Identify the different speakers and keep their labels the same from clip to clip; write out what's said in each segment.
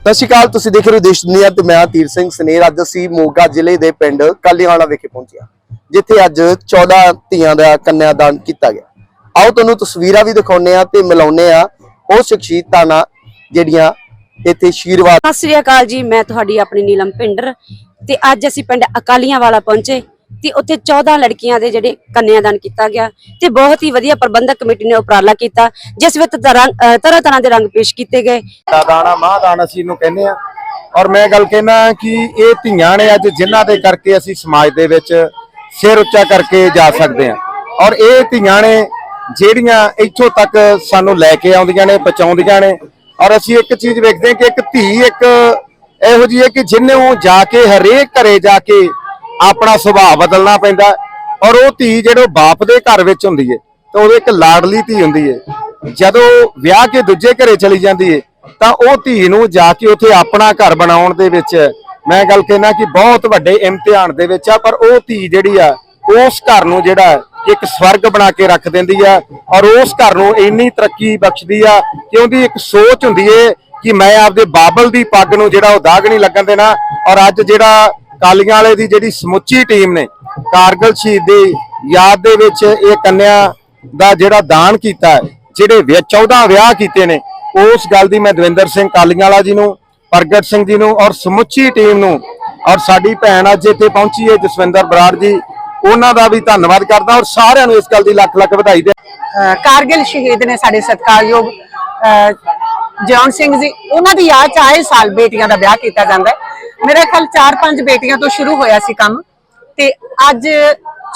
Speaker 1: ਸਤਿ ਸ਼੍ਰੀ ਅਕਾਲ, ਤੁਸੀਂ ਦੇਖ ਰਹੇ ਹੋ ਦੇਸ਼ ਦੁਨੀਆ ਤੇ ਮੈਂ ਤੀਰ ਸਿੰਘ ਸਨੇਰ। ਅੱਜ ਅਸੀਂ ਮੋਗਾ ਜ਼ਿਲ੍ਹੇ ਦੇ ਪਿੰਡ ਕਾਲੀਆਂਵਾਲਾ ਵਿਖੇ ਪਹੁੰਚਿਆ ਜਿੱਥੇ ਅੱਜ 14 ਧੀਆਂ ਦਾ ਕੰਨਿਆਦਾਨ ਕੀਤਾ ਗਿਆ। ਆਓ ਤੁਹਾਨੂੰ ਤਸਵੀਰਾਂ ਵੀ ਦਿਖਾਉਂਦੇ ਆ ਤੇ ਮਿਲਾਉਂਦੇ ਆ ਉਹ ਸ਼ਖਸੀਅਤਾਂ ਨਾਲ ਜਿਹੜੀਆਂ ਇੱਥੇ ਆਸ਼ੀਰਵਾਦ
Speaker 2: ਸਤਿ ਸ੍ਰੀ ਅਕਾਲ ਜੀ, ਮੈਂ ਤੁਹਾਡੀ ਆਪਣੀ ਨੀਲਮ ਪਿੰਡਰ ਤੇ ਅੱਜ ਅਸੀਂ ਪਿੰਡ ਅਕਾਲੀਆਂ ਵਾਲਾ ਪਹੁੰਚੇ। ਤੇ ਉੱਥੇ 14 ਲੜਕੀਆਂ ਦੇ ਜਿਹੜੇ ਕੰਨਿਆਦਾਨ ਕੀਤਾ ਗਿਆ ਤੇ ਬਹੁਤ ਹੀ ਵਧੀਆ ਪ੍ਰਬੰਧਕ ਕਮੇਟੀ ਨੇ ਉਪਰਾਲਾ ਕੀਤਾ, ਜਿਸ ਵਿੱਚ ਤਰ੍ਹਾਂ ਤਰ੍ਹਾਂ ਦੇ ਰੰਗ ਪੇਸ਼ ਕੀਤੇ ਗਏ।
Speaker 3: ਦਾਣਾ ਮਾਂ ਅਸੀਂ ਇਹਨੂੰ ਕਹਿੰਦੇ ਆ ਔਰ ਮੈਂ ਗੱਲ ਕਹਿਣਾ ਕਿ ਇਹ ਧੀਆਂ ਨੇ ਅੱਜ ਜਿਨ੍ਹਾਂ ਦੇ ਕਰਕੇ ਅਸੀਂ ਸਮਾਜ ਦੇ ਵਿੱਚ ਸਿਰ ਉੱਚਾ ਕਰਕੇ ਜਾ ਸਕਦੇ ਆ ਔਰ ਇਹ ਧੀਆਂ ਨੇ ਜਿਹੜੀਆਂ ਇੱਥੋਂ ਤੱਕ ਸਾਨੂੰ ਲੈ ਕੇ ਆਉਂਦੀਆਂ ਨੇ, ਪਹੁੰਚਾਉਂਦੀਆਂ ਨੇ। ਔਰ ਅਸੀਂ ਇੱਕ ਚੀਜ਼ ਵੇਖਦੇ ਹਾਂ ਕਿ ਇੱਕ ਧੀ ਇੱਕ ਇਹੋ ਜਿਹੀ ਹੈ ਕਿ ਜਿਹਨੇ ਉਹ ਜਾ ਕੇ ਹਰੇਕ ਘਰੇ ਜਾ ਕੇ ਆਪਣਾ ਸੁਭਾਅ ਬਦਲਣਾ ਪੈਂਦਾ ਔਰ ਉਹ ਧੀ ਜਿਹੜੇ ਬਾਪ ਦੇ ਘਰ ਵਿੱਚ ਹੁੰਦੀ ਹੈ ਤਾਂ ਉਹਦੇ ਇੱਕ ਲਾਡਲੀ ਧੀ ਹੁੰਦੀ ਹੈ ਜਦੋਂ ਵਿਆਹ ਕੇ ਦੂਜੇ ਘਰੇ ਚਲੀ ਜਾਂਦੀ ਹੈ ਤਾਂ ਉਹ ਧੀ ਨੂੰ ਜਾ ਕੇ ਉੱਥੇ ਆਪਣਾ ਘਰ ਬਣਾਉਣ ਦੇ ਵਿੱਚ ਮੈਂ ਗੱਲ ਕਹਿਣਾ ਕਿ ਬਹੁਤ ਵੱਡੇ ਇਮਤਿਹਾਨ ਦੇ ਵਿੱਚ ਆ, ਪਰ ਉਹ ਧੀ ਜਿਹੜੀ ਆ, ਉਸ ਘਰ ਨੂੰ ਜਿਹੜਾ ਇੱਕ ਸਵਰਗ ਬਣਾ ਕੇ ਰੱਖ ਦਿੰਦੀ ਆ। ਔਰ ਉਸ ਘਰ ਨੂੰ ਇੰਨੀ ਤਰੱਕੀ ਬਖਸ਼ਦੀ ਆ ਕਿ ਉਹਦੀ ਇੱਕ ਸੋਚ ਹੁੰਦੀ ਏ ਕਿ ਮੈਂ ਆਪਦੇ ਬਾਬਲ ਦੀ ਪੱਗ ਨੂੰ ਜਿਹੜਾ ਉਹ ਦਾਗ ਨਹੀਂ ਲੱਗਣ ਦੇਣਾ। ਔਰ ਅੱਜ ਜਿਹੜਾ ਕਾਲੀਆਂ ਵਾਲੇ ਦੀ ਜਿਹੜੀ ਸਮੁੱਚੀ ਟੀਮ ਨੇ, ਕਾਰਗਲ ਸ਼ਹੀਦ ਦੀ ਯਾਦ ਦੇ ਵਿੱਚ ਇਹ ਕੰਨਿਆ ਦਾ ਜਿਹੜਾ ਦਾਨ ਕੀਤਾ ਜਿਹੜੇ ਵਿਆਹ 14 ਵਿਆਹ ਕੀਤੇ ਨੇ, ਉਸ ਗੱਲ ਦੀ ਮੈਂ ਦਵਿੰਦਰ ਸਿੰਘ ਕਾਲੀਆਂ ਵਾਲਾ ਜੀ ਨੂੰ, ਪ੍ਰਗਟ ਸਿੰਘ ਜੀ ਨੂੰ ਔਰ ਸਮੁੱਚੀ ਟੀਮ ਨੂੰ ਔਰ ਸਾਡੀ ਭੈਣ ਅੱਜ ਇੱਥੇ ਪਹੁੰਚੀ ਹੈ ਜਸਵਿੰਦਰ ਬਰਾੜ ਜੀ, ਉਹਨਾਂ ਦਾ ਵੀ ਧੰਨਵਾਦ ਕਰਦਾ ਔਰ ਸਾਰਿਆਂ ਨੂੰ ਇਸ ਗੱਲ ਦੀ ਲੱਖ ਲੱਖ ਵਧਾਈ ਦੇ
Speaker 4: ਕਾਰਗਿਲ ਸ਼ਹੀਦ ਨੇ ਸਾਡੇ ਸਤਿਕਾਰਯੋਗ ਅਹ ਜੌਨ ਸਿੰਘ ਜੀ, ਉਹਨਾਂ ਦੀ ਯਾਦ ਚ ਆਏ ਸਾਲ ਬੇਟੀਆਂ ਦਾ ਵਿਆਹ ਕੀਤਾ ਜਾਂਦਾ ਹੈ। ਮੇਰਾ ਖਿਆਲ 4-5 ਬੇਟੀਆਂ ਤੋਂ ਸ਼ੁਰੂ ਹੋਇਆ ਸੀ ਕੰਮ ਤੇ ਅੱਜ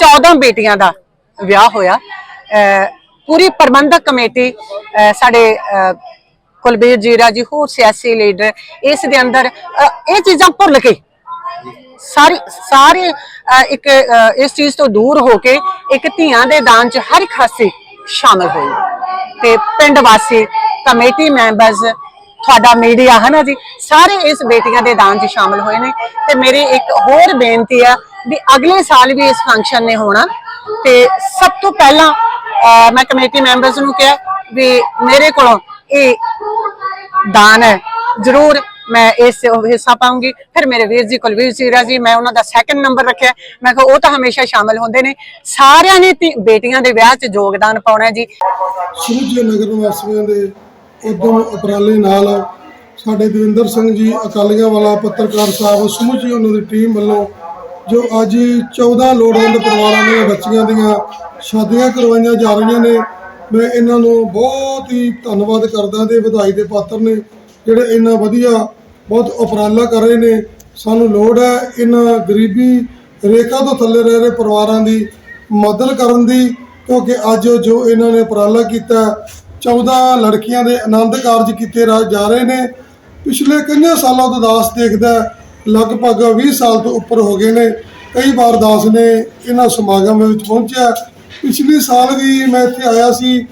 Speaker 4: 14 ਬੇਟੀਆਂ ਦਾ ਵਿਆਹ ਹੋਇਆ। ਅਹ ਪੂਰੀ ਪ੍ਰਬੰਧਕ ਕਮੇਟੀ ਸਾਡੇ ਕੁਲਬੀਰ ਜੀਰਾ ਜੀ, ਹੋਰ ਸਿਆਸੀ ਲੀਡਰ, ਇਸ ਦੇ ਅੰਦਰ ਇਹ ਚੀਜ਼ਾਂ ਭੁੱਲ ਕੇ ਸਾਰੀ, ਸਾਰੇ ਇੱਕ ਇਸ ਚੀਜ਼ ਤੋਂ ਦੂਰ ਹੋ ਕੇ ਇੱਕ ਧੀਆਂ ਦੇ ਦਾਨ 'ਚ ਹਰ ਇੱਕ ਹਾਸੀ ਸ਼ਾਮਲ ਹੋਈ। ਤੇ ਪਿੰਡ ਵਾਸੀ, ਕਮੇਟੀ ਮੈਂਬਰਸ ਤੁਹਾਡਾ ਮੀਡੀਆ ਹੈ ਨਾ ਜੀ, ਸਾਰੇ ਇਸ ਬੇਟੀਆਂ ਦੇ ਦਾਨ 'ਚ ਸ਼ਾਮਲ ਹੋਏ ਨੇ। ਤੇ ਮੇਰੀ ਇੱਕ ਹੋਰ ਬੇਨਤੀ ਆ ਵੀ ਅਗਲੇ ਸਾਲ ਵੀ ਇਸ ਫੰਕਸ਼ਨ ਨੇ ਹੋਣਾ। ਤੇ ਸਭ ਤੋਂ ਪਹਿਲਾਂ ਮੈਂ ਕਮੇਟੀ ਮੈਂਬਰਸ ਨੂੰ ਕਿਹਾ ਵੀ ਮੇਰੇ ਕੋਲੋਂ ਇਹ ਦਾਨ ਹੈ। ਜ਼ਰੂਰ ਮੈਂ ਇਸ ਹਿੱਸਾ ਪਾਉਂਗੀ। ਫਿਰ ਮੇਰੇ ਵੀਰ ਜੀ, ਕੁਲਵੀਰ ਸੀਰਾ ਜੀ, ਮੈਂ ਉਹਨਾਂ ਦਾ ਸੈਕੰਡ ਨੰਬਰ ਰੱਖਿਆ। ਮੈਂ ਕਿਹਾ ਉਹ ਤਾਂ ਹਮੇਸ਼ਾ ਸ਼ਾਮਲ ਹੁੰਦੇ ਨੇ। ਸਾਰਿਆਂ ਨੇ ਬੇਟੀਆਂ ਦੇ ਵਿਆਹ 'ਚ ਯੋਗਦਾਨ ਪਾਉਣਾ ਹੈ ਜੀ,
Speaker 5: ਨਗਰ ਨਿਵਾਸੀਆਂ ਦੇ ਉਦਮ ਉਪਰਾਲੇ ਨਾਲ ਸਾਡੇ ਦਵਿੰਦਰ ਸਿੰਘ ਜੀ ਅਕਾਲੀਆਂ ਵਾਲਾ ਪੱਤਰਕਾਰ ਸਾਹਿਬ ਸਮੁੱਚੀ ਉਹਨਾਂ ਦੀ ਟੀਮ ਵੱਲੋਂ ਜੋ ਅੱਜ 14 ਲੋੜਵੰਦ ਪਰਿਵਾਰਾਂ ਦੀਆਂ ਬੱਚੀਆਂ ਦੀਆਂ ਸ਼ਾਦੀਆਂ ਕਰਵਾਈਆਂ ਜਾ ਰਹੀਆਂ ਨੇ ਮੈਂ ਇਹਨਾਂ ਨੂੰ ਬਹੁਤ ਹੀ ਧੰਨਵਾਦ ਕਰਦਾ ਤੇ ਵਧਾਈ ਦੇ ਪਾਤਰ ਨੇ ਜਿਹੜੇ ਇੰਨਾ ਵਧੀਆ ਬਹੁਤ ਉਪਰਾਲਾ ਕਰ ਰਹੇ ਨੇ। ਸਾਨੂੰ ਲੋੜ ਹੈ ਇਹਨਾਂ ਗਰੀਬੀ ਰੇਖਾ ਤੋਂ ਥੱਲੇ ਰਹਿ ਰਹੇ ਪਰਿਵਾਰਾਂ ਦੀ ਮਦਦ ਕਰਨ ਦੀ ਕਿਉਂਕਿ ਅੱਜ ਜੋ ਇਹਨਾਂ ਨੇ ਉਪਰਾਲਾ ਕੀਤਾ 14 ਲੜਕੀਆਂ ਦੇ ਆਨੰਦ ਕਾਰਜ ਕੀਤੇ ਰਾ- ਜਾ ਰਹੇ ਨੇ। ਪਿਛਲੇ ਕਈਆਂ ਸਾਲਾਂ ਤੋਂ ਦਾਸ ਦੇਖਦਾ ਲਗਭਗ 20 ਸਾਲ ਤੋਂ ਉੱਪਰ ਹੋ ਗਏ ਨੇ। ਕਈ ਵਾਰ ਦਾਸ ਨੇ ਇਹਨਾਂ ਸਮਾਗਮ ਵਿੱਚ ਪਹੁੰਚਿਆ। ਪਿਛਲੇ ਸਾਲ ਵੀ ਮੈਂ ਇੱਥੇ ਆਇਆ ਸੀ।